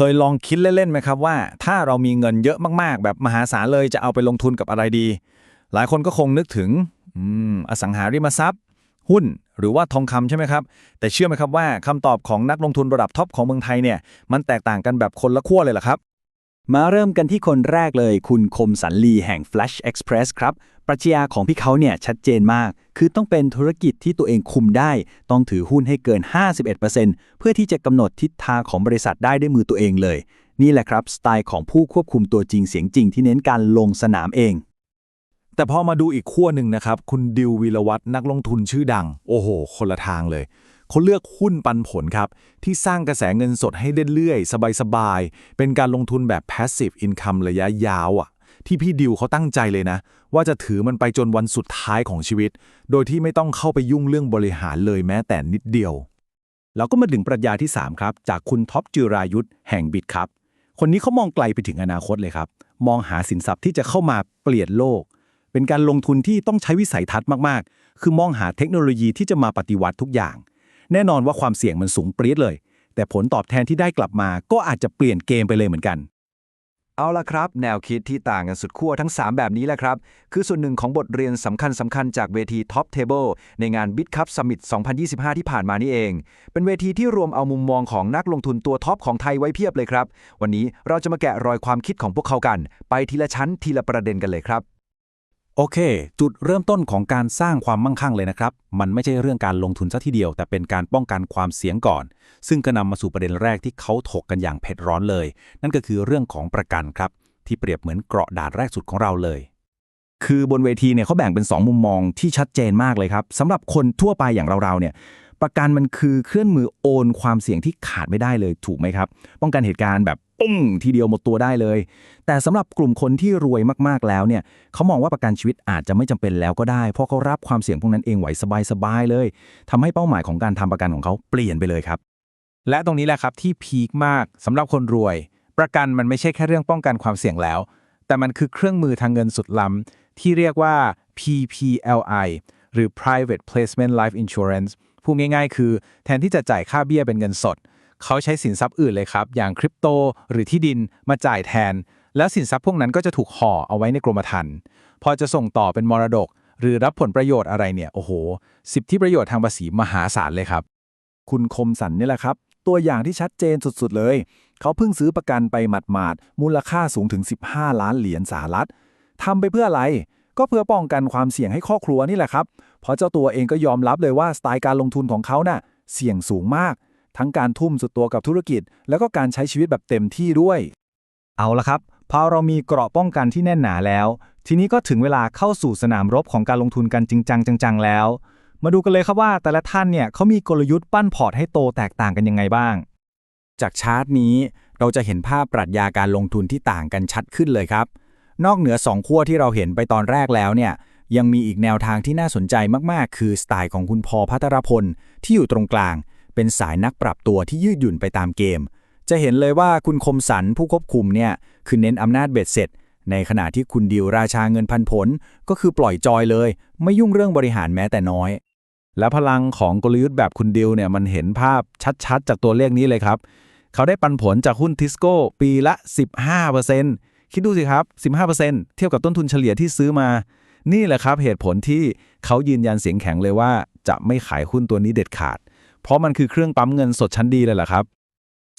เคยลองคิดเล่นๆไหมครับว่า ถ้าเรามีเงินเยอะมากๆ แบบมหาศาลเลยจะเอาไปลงทุนกับอะไรดี หลายคนก็คงนึกถึงอสังหาริมทรัพย์ หุ้นหรือว่าทองคำใช่ไหมครับ แต่เชื่อไหมครับว่าคำตอบของนักลงทุนระดับท็อปของเมืองไทยเนี่ยมันแตกต่างกันแบบคนละขั้วเลยล่ะครับ มาเริ่มกันที่คนแรกเลย คุณคมสันลีแห่ง Flash Express ครับ ปรัชญาของพี่เขาเนี่ยชัดเจนมาก คือต้องเป็นธุรกิจที่ตัวเองคุมได้ ต้องถือหุ้นให้เกิน 51%เพื่อที่จะกำหนดทิศทางของบริษัทได้ด้วยมือตัวเองเลย นี่แหละครับ สไตล์ของผู้ควบคุมตัวจริงเสียงจริงที่เน้นการลงสนามเอง แต่พอมาดูอีกขั้วหนึ่งนะครับ คุณดิววีรวัฒนักลงทุนชื่อดัง โอ้โห คนละทางเลย เขาเลือกหุ้นปันผลครับ ที่สร้างกระแสเงินสดให้เรื่อยๆ สบายๆ เป็นการลงทุนแบบ passive income ระยะยาวอะ่ะ ที่พี่ดิวเขาตั้งใจเลยนะ ว่าจะถือมันไปจนวันสุดท้ายของชีวิต โดยที่ไม่ต้องเข้าไปยุ่งเรื่องบริหารเลยแม้แต่นิดเดียวแล้วก็มาถึงปรัชญาที่ 3 ครับ จากคุณท็อปจิรายุทธแห่งบิตครับ คนนี้เขามองไกลไปถึงอนาคตเลยครับ มองหาสินทรัพย์ที่จะเข้ามาเปลี่ยนโลก เป็นการลงทุนที่ต้องใช้วิสัยทัศน์มาก ๆ คือมองหาเทคโนโลยีที่จะมาปฏิวัติทุกอย่าง แน่นอนว่าความเสี่ยงมันสูงปรี๊ดเลย แต่ผลตอบแทนที่ได้กลับมาก็อาจจะเปลี่ยนเกมไปเลยเหมือนกัน เอาละครับ แนวคิดที่ต่างกันสุดขั้วทั้ง 3 แบบนี้แหละครับ คือส่วนหนึ่งของบทเรียนสำคัญสำคัญจากเวที Top Table ในงาน Bit Cup Summit 2025 ที่ผ่านมานี่เอง เป็นเวทีที่รวมเอามุมมองของนักลงทุนตัวท็อปของไทยไว้เพียบเลยครับ วันนี้เราจะมาแกะรอยความคิดของพวกเขากัน ไปทีละชั้นทีละประเด็นกันเลยครับ โอเค จุดเริ่มต้นของการสร้างความมั่งคั่งเลยนะครับ มันไม่ใช่เรื่องการลงทุนซะทีเดียว แต่เป็นการป้องกันความเสี่ยงก่อน ซึ่งก็นำมาสู่ประเด็นแรกที่เขาถกกันอย่างเผ็ดร้อนเลย นั่นก็คือเรื่องของประกันครับ ที่เปรียบเหมือนเกราะด่านแรกสุดของเราเลย คือบนเวทีเนี่ยเขาแบ่งเป็น 2 มุมมองที่ชัดเจนมากเลยครับสำหรับคนทั่วไปอย่างเราๆเนี่ยประกันมันคือเครื่องมือโอนความเสี่ยงที่ขาดไม่ได้เลยถูกไหมครับ ป้องกันเหตุการณ์แบบ ปุ้งทีเดียวหมดตัวได้เลย แต่สำหรับกลุ่มคนที่รวยมากๆแล้วเนี่ยเขามองว่าประกันชีวิตอาจจะไม่จำเป็นแล้วก็ได้ เพราะเขารับความเสี่ยงพวกนั้นเองไหวสบายๆเลยทำให้เป้าหมายของการทำประกันของเขาเปลี่ยนไปเลยครับ และตรงนี้แหละครับที่พีคมากสำหรับคนรวย ประกันมันไม่ใช่แค่เรื่องป้องกันความเสี่ยงแล้ว แต่มันคือเครื่องมือทางเงินสุดล้ำที่เรียกว่า PPLI หรือ Private Placement Life Insurance พูดง่ายๆ คือ แทนที่จะจ่ายค่าเบี้ยเป็นเงินสด เขาใช้สินทรัพย์อื่นเลยครับ อย่างคริปโตหรือที่ดินมาจ่ายแทน แล้วสินทรัพย์พวกนั้นก็จะถูกห่อเอาไว้ในกรมธรรม์พอจะส่งต่อเป็นมรดก หรือรับผลประโยชน์อะไรเนี่ยโอ้โหสิบที่ประโยชน์ทางภาษีมหาศาลเลยครับ คุณคมสันนี่แหละครับ ตัวอย่างที่ชัดเจนสุดๆเลย เขาเพิ่งซื้อประกันไปหมาดๆมูลค่าสูงถึง 15 ล้านเหรียญสหรัฐทำไปเพื่ออะไรก็เพื่อป้องกันความเสี่ยงให้ครอบครัวนี่แหละครับ เพราะเจ้าตัวเองก็ยอมรับเลยว่าสไตล์การลงทุนของเขาน่ะเสี่ยงสูงมาก ทั้งการทุ่มสุดตัวกับธุรกิจ แล้วก็การใช้ชีวิตแบบเต็มที่ด้วย เอาละครับพอเรามีเกราะป้องกันที่แน่นหนาแล้ว ทีนี้ก็ถึงเวลาเข้าสู่สนามรบของการลงทุนกันจริงจังจังๆแล้ว มาดูกันเลยครับว่าแต่ละท่านเนี่ยเขามีกลยุทธ์ปั้นพอร์ตให้โตแตกต่างกันยังไงบ้าง จากชาร์ตนี้เราจะเห็นภาพปรัชญาการลงทุนที่ต่างกันชัดขึ้นเลยครับ นอกเหนือ 2 ขั้วที่เราเห็นไปตอนแรกแล้วเนี่ยยังมีอีกแนวทางที่น่าสนใจมากๆ คือสไตล์ของคุณพอพัทรพลที่อยู่ตรงกลาง เป็นสายนักปรับตัวที่ยืดหยุ่นไปตามเกม จะเห็นเลยว่าคุณคมสันผู้ควบคุมเนี่ยคือเน้นอำนาจเบ็ดเสร็จ ในขณะที่คุณดิวราชาเงินพันผล ก็คือปล่อยจอยเลย ไม่ยุ่งเรื่องบริหารแม้แต่น้อย และพลังของกลยุทธ์แบบคุณดิวเนี่ยมันเห็นภาพชัดๆ จากตัวเลขนี้เลยครับเขาได้ปันผลจากหุ้นทิสโก้ปีละ 15%คิดดูสิครับ 15%เทียบกับต้นทุนเฉลี่ยที่ซื้อมา นี่แหละครับเหตุผลที่เขายืนยันเสียงแข็งเลยว่าจะไม่ขายหุ้นตัวนี้เด็ดขาด เพราะมันคือเครื่องปั๊มเงินสดชั้นดีเลยแหละครับ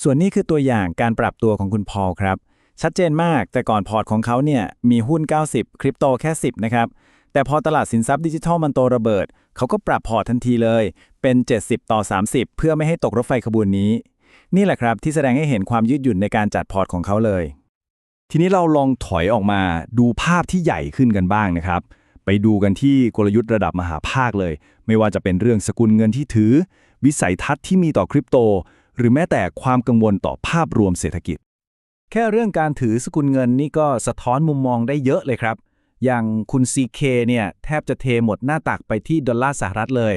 ส่วนนี้คือตัวอย่างการปรับตัวของคุณพอลครับ ชัดเจนมากแต่ก่อนพอร์ตของเขาเนี่ยมีหุ้น 90 คริปโตแค่ 10 นะครับ แต่พอตลาดสินทรัพย์ดิจิทัลมันโตระเบิด เขาก็ปรับพอร์ตทันทีเลย เป็น 70 ต่อ 30 เพื่อไม่ให้ตกรถไฟขบวนนี้ นี่แหละครับที่แสดงให้เห็นความยืดหยุ่นในการจัดพอร์ตของเขาเลย ทีนี้เราลองถอยออกมาดูภาพที่ใหญ่ขึ้นกันบ้างนะครับไปดูกันที่กลยุทธ์ระดับมหาภาคเลย ไม่ว่าจะเป็นเรื่องสกุลเงินที่ถือ วิสัยทัศน์ที่มีต่อคริปโต หรือแม้แต่ความกังวลต่อภาพรวมเศรษฐกิจ แค่เรื่องการถือสกุลเงินนี่ก็สะท้อนมุมมองได้เยอะเลยครับ อย่างคุณ CK เนี่ยแทบจะเทหมดหน้าตักไปที่ดอลลาร์สหรัฐเลย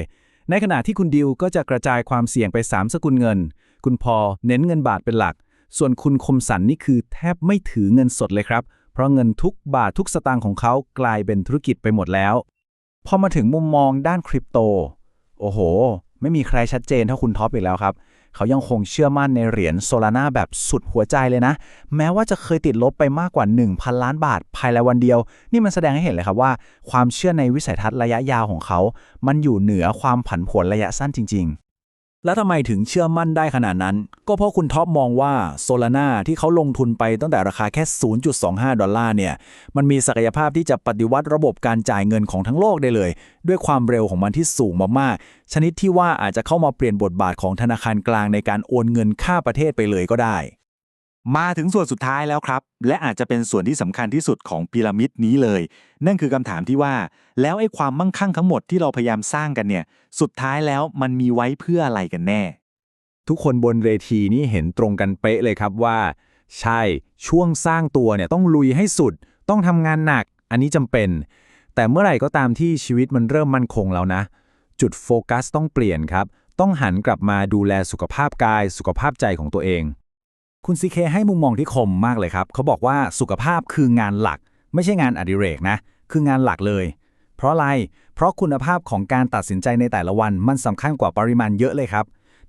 ในขณะที่คุณดิวก็จะกระจายความเสี่ยงไป 3 สกุลเงิน คุณพอเน้นเงินบาทเป็นหลัก ส่วนคุณคมสันนี่คือแทบไม่ถือเงินสดเลยครับเพราะเงินทุกบาททุกสตางค์ของเขากลายเป็นธุรกิจไปหมดแล้ว พอมาถึงมุมมองด้านคริปโต โอ้โห ไม่มีใครชัดเจนเท่าคุณท็อปอีกแล้วครับเขายังคงเชื่อมั่นในเหรียญโซลาร่าแบบสุดหัวใจเลยนะ แม้ว่าจะเคยติดลบไปมากกว่า 1,000 ล้านบาท ภายในวันเดียว นี่มันแสดงให้เห็นเลยครับว่า ความเชื่อในวิสัยทัศน์ระยะยาวของเขา มันอยู่เหนือความผันผวนระยะสั้นจริง แล้วทำไมถึงเชื่อมั่นได้ขนาดนั้น ก็เพราะคุณท็อปมองว่าโซลาร่าที่เขาลงทุนไปตั้งแต่ราคาแค่ 0.25 ดอลลาร์เนี่ย มันมีศักยภาพที่จะปฏิวัติระบบการจ่ายเงินของทั้งโลกได้เลย ด้วยความเร็วของมันที่สูงมากๆ ชนิดที่ว่าอาจจะเข้ามาเปลี่ยนบทบาทของธนาคารกลางในการโอนเงินค่าประเทศไปเลยก็ได้ มาถึงส่วนสุดท้ายแล้วครับ และอาจจะเป็นส่วนที่สำคัญที่สุดของพีระมิดนี้เลย นั่นคือคำถามที่ว่า แล้วไอ้ความมั่งคั่งทั้งหมดที่เราพยายามสร้างกันเนี่ย สุดท้ายแล้วมันมีไว้เพื่ออะไรกันแน่ ทุกคนบนเวทีนี่เห็นตรงกันเป๊ะเลยครับว่า ใช่ช่วงสร้างตัวเนี่ยต้องลุยให้สุด ต้องทำงานหนัก อันนี้จำเป็น แต่เมื่อไหร่ก็ตามที่ชีวิตมันเริ่มมั่นคงแล้วนะ จุดโฟกัสต้องเปลี่ยนครับ ต้องหันกลับมาดูแลสุขภาพกาย สุขภาพใจของตัวเอง คุณซีเคให้มุมมองที่คมมากเลยครับ เขาบอกว่าสุขภาพคืองานหลัก ไม่ใช่งานอดิเรกนะ คืองานหลักเลย เพราะอะไร เพราะคุณภาพของการตัดสินใจในแต่ละวัน มันสำคัญกว่าปริมาณเยอะเลยครับ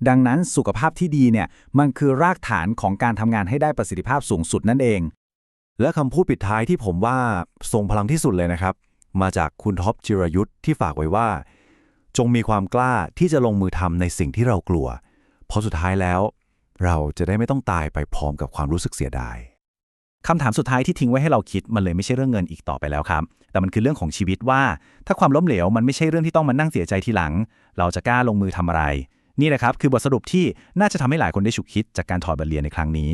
ดังนั้นสุขภาพที่ดีเนี่ยมันคือรากฐานของการทำงานให้ได้ประสิทธิภาพสูงสุดนั่นเอง และคำพูดปิดท้ายที่ผมว่าทรงพลังที่สุดเลยนะครับ มาจากคุณท็อปจิรยุทธ์ที่ฝากไว้ว่า จงมีความกล้าที่จะลงมือทำในสิ่งที่เรากลัว เพราะสุดท้ายแล้ว เราจะได้ไม่ต้องตายไปพร้อมกับความรู้สึกเสียดายคำถามสุดท้ายที่ทิ้งไว้ให้เราคิดมันเลยไม่ใช่เรื่องเงินอีกต่อไปแล้วครับ แต่มันคือเรื่องของชีวิตว่า ถ้าความล้มเหลวมันไม่ใช่เรื่องที่ต้องมานั่งเสียใจทีหลัง เราจะกล้าลงมือทำอะไร นี่แหละครับคือบทสรุปที่น่าจะทำให้หลายคนได้ฉุกคิดจากการถอดบทเรียนในครั้งนี้